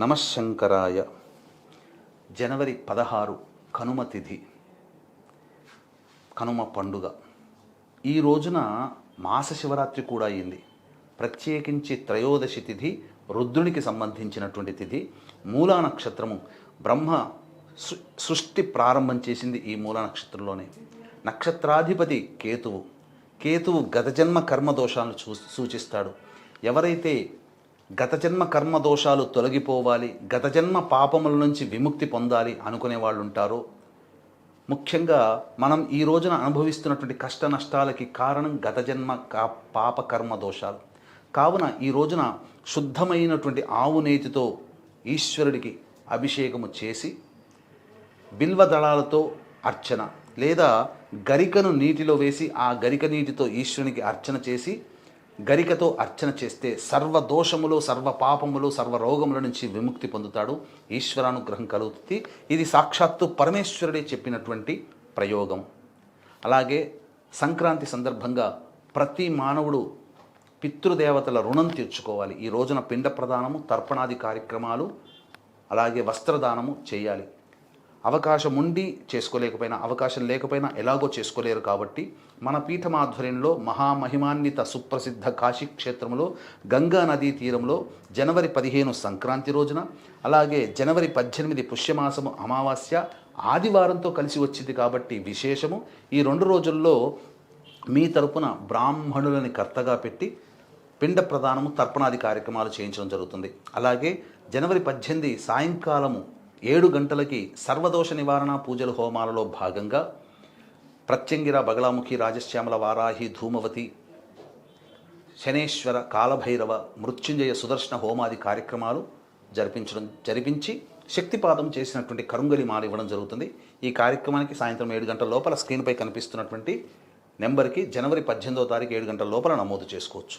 నమశంకరాయ. జనవరి పదహారు కనుమ తిథి కనుమ పండుగ. ఈ రోజున మాస శివరాత్రి కూడా అయింది. ప్రత్యేకించి త్రయోదశి తిథి రుద్రునికి సంబంధించినటువంటి తిథి మూలా నక్షత్రము బ్రహ్మ సృష్టి ప్రారంభం చేసింది ఈ మూలా నక్షత్రంలోనే. నక్షత్రాధిపతి కేతువు. కేతువు గత జన్మ కర్మ దోషాలను చూ సూచిస్తాడు. ఎవరైతే గత జన్మ కర్మ దోషాలు తొలగిపోవాలి గత జన్మ పాపముల నుంచి విముక్తి పొందాలి అనుకునే వాళ్ళు ఉంటారు ముఖ్యంగా మనం ఈ రోజున అనుభవిస్తున్నటువంటి కష్ట నష్టాలకి కారణం గత జన్మ కా పాప కర్మ దోషాలు కావున ఈ రోజున శుద్ధమైనటువంటి ఆవు నేతితో ఈశ్వరుడికి అభిషేకము చేసి బిల్వ దళాలతో అర్చన లేదా గరికను నీటిలో వేసి ఆ గరిక నీటితో ఈశ్వరునికి అర్చన చేసి గరికతో అర్చన చేస్తే సర్వ దోషములు సర్వ పాపములు సర్వ రోగముల నుంచి విముక్తి పొందుతాడు. ఈశ్వరానుగ్రహం కలుగుతుంది. ఇది సాక్షాత్తు పరమేశ్వరుడే చెప్పినటువంటి ప్రయోగం. అలాగే సంక్రాంతి సందర్భంగా ప్రతి మానవుడు పితృదేవతల రుణం తీర్చుకోవాలి. ఈ రోజున పిండ ప్రదానము తర్పణాది కార్యక్రమాలు అలాగే వస్త్రదానము చేయాలి. అవకాశం ఉండి చేసుకోలేకపోయినా అవకాశం లేకపోయినా ఎలాగో చేసుకోలేరు కాబట్టి మన పీఠం ఆధ్వర్యంలో మహామహిమాన్విత సుప్రసిద్ధ కాశీ క్షేత్రంలో గంగా నదీ తీరంలో జనవరి పదిహేను సంక్రాంతి రోజున అలాగే జనవరి పద్దెనిమిది పుష్యమాసము అమావాస్య ఆదివారంతో కలిసి వచ్చింది కాబట్టి విశేషము. ఈ రెండు రోజుల్లో మీ తరపున బ్రాహ్మణులని కర్తగా పెట్టి పిండ ప్రదానము తర్పణాది కార్యక్రమాలు చేయించడం జరుగుతుంది. అలాగే జనవరి పద్దెనిమిది సాయంకాలము ఏడు గంటలకి సర్వదోష నివారణ పూజల హోమాలలో భాగంగా ప్రత్యంగిర బగలాముఖి రాజశ్యామల వారాహి ధూమవతి శనేశ్వర కాలభైరవ మృత్యుంజయ సుదర్శన హోమాది కార్యక్రమాలు జరిపించడం జరిపించి శక్తిపాదం చేసినటువంటి కరుంగలి మాల ఇవ్వడం జరుగుతుంది. ఈ కార్యక్రమానికి సాయంత్రం ఏడు గంటల లోపల స్క్రీన్పై కనిపిస్తున్నటువంటి నెంబర్కి జనవరి పద్దెనిమిదవ తారీఖు ఏడు గంటల లోపల నమోదు చేసుకోవచ్చు.